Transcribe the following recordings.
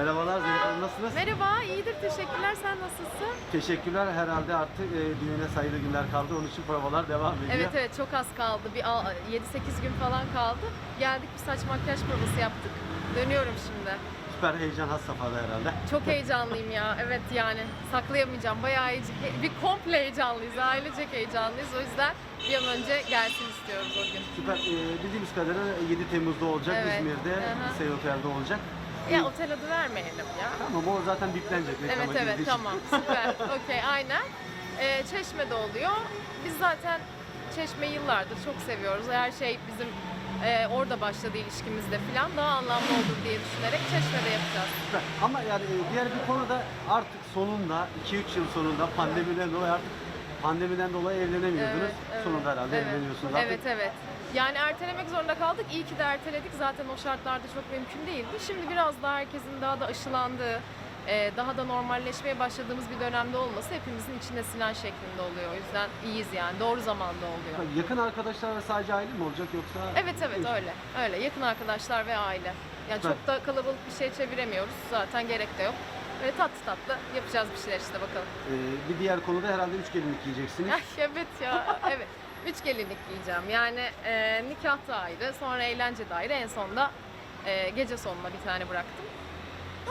Merhabalar Zeynep Hanım nasılsınız? Merhaba, iyidir. Teşekkürler. Sen nasılsın? Teşekkürler. Herhalde artık e, düğüne sayılı günler kaldı. Onun için provalar devam ediyor. Evet evet çok az kaldı. Bir al- 7-8 gün falan kaldı. Geldik bir saç makyaj provası yaptık. Dönüyorum şimdi. Süper heyecan has safhada herhalde. Çok heyecanlıyım ya. Evet yani saklayamayacağım. Bayağı heyecan- bir komple heyecanlıyız. Ailecek heyecanlıyız. O yüzden bir an önce gelsin istiyoruz o gün. Süper. E, bildiğimiz kadarıyla 7 Temmuz'da olacak. Evet. İzmir'de Hı hı. Sey Otel'de olacak. Ya otel adı vermeyelim ya. Tamam o zaten biplenecek. Evet reklama evet girdiği için. tamam süper okey aynen. Ee, Çeşme'de oluyor. Biz zaten Çeşme'yi yıllardır çok seviyoruz. Her şey bizim e, orada başladı ilişkimizde falan daha anlamlı olur diye düşünerek Çeşme'de yapacağız. Süper. Ama yani e, diğer bir konuda artık sonunda 2-3 yıl sonunda pandemiden dolayı artık pandemiden dolayı evlenemiyordunuz. Sonunda herhalde evet. evleniyorsunuz artık. Evet evet. Yani ertelemek zorunda kaldık. İyi ki de erteledik. Zaten o şartlarda çok mümkün değildi. Şimdi biraz daha herkesin daha da aşılandığı, e, daha da normalleşmeye başladığımız bir dönemde olması hepimizin içine sinen şeklinde oluyor. O yüzden iyiyiz yani. Doğru zamanda oluyor. Yakın arkadaşlar ve sadece aile mi olacak yoksa? Evet evet öyle. Öyle. Yakın arkadaşlar ve aile. Yani çok da kalabalık bir şey çeviremiyoruz. Zaten gerek de yok. Böyle tatlı tatlı yapacağız bir şeyler işte bakalım. Ee, bir diğer konuda herhalde üç gelinlik giyeceksiniz. Ay evet ya. Evet. Üç gelinlik giyeceğim. Yani e, nikah da ayrı, sonra eğlence de ayrı. En sonunda e, gece sonuna bir tane bıraktım.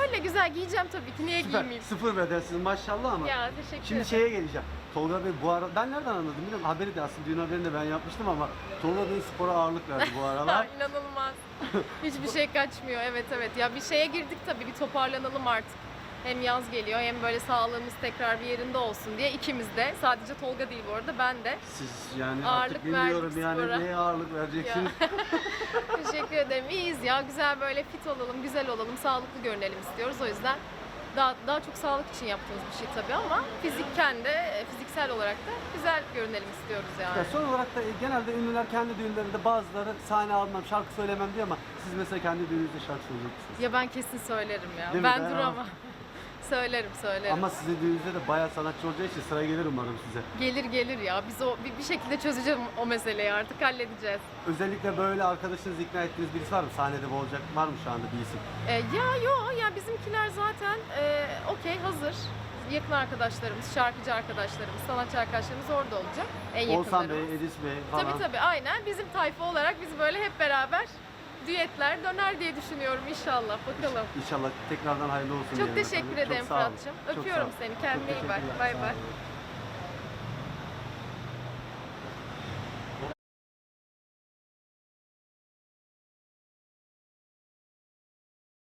Öyle güzel giyeceğim tabii ki. Niye Süper. giymeyeyim? Sıfır bedensiz maşallah ama. Ya teşekkür Şimdi ederim. şeye geleceğim. Tolga Bey bu ara ben nereden anladım bilmiyorum. Haberi de aslında düğün haberini de ben yapmıştım ama Tolga Bey spora ağırlık verdi bu aralar. İnanılmaz. Hiçbir şey kaçmıyor. Evet evet. Ya bir şeye girdik tabii. Bir toparlanalım artık. Hem yaz geliyor hem böyle sağlığımız tekrar bir yerinde olsun diye ikimiz de sadece Tolga değil bu arada ben de Siz yani Ağırlık artık bilmiyorum verdik yani spora. neye ağırlık vereceksiniz. Teşekkür ederim. İyiyiz ya. Güzel böyle fit olalım, güzel olalım, sağlıklı görünelim istiyoruz. O yüzden daha daha çok sağlık için yaptığımız bir şey tabii ama fizikken de, e, fiziksel olarak da güzel görünelim istiyoruz yani. Ya son olarak da e, genelde ünlüler kendi düğünlerinde bazıları sahne almam, şarkı söylemem diyor ama siz mesela kendi düğününüzde şarkı söyleyecek misiniz? Ya ben kesin söylerim ya. Değil mi? ben Ben- duramam. Söylerim, söylerim. Ama sizin düğününüzde de bayağı sanatçı olacağı için sıra gelir umarım size. Gelir gelir ya. Biz o bir, bir şekilde çözeceğiz o meseleyi artık halledeceğiz. Özellikle böyle arkadaşınızı ikna ettiğiniz birisi var mı? Sahnede bu olacak var mı şu anda bir isim? E, ya yo ya bizimkiler zaten e, okey hazır. Yakın arkadaşlarımız, şarkıcı arkadaşlarımız, sanatçı arkadaşlarımız orada olacak. En Oğuzhan yakınlarımız. Bey, Edis Bey falan. Tabii tabii aynen. Bizim tayfa olarak biz böyle hep beraber düetler döner diye düşünüyorum inşallah. Bakalım. İnşallah tekrardan hayırlı olsun. Çok diyelim teşekkür efendim. ederim Çok sağ olun. Fırat'cığım. Çok sağ Öpüyorum olun. seni. Çok Kendine iyi bak. teşekkürler. Bay Sağ bay. olun.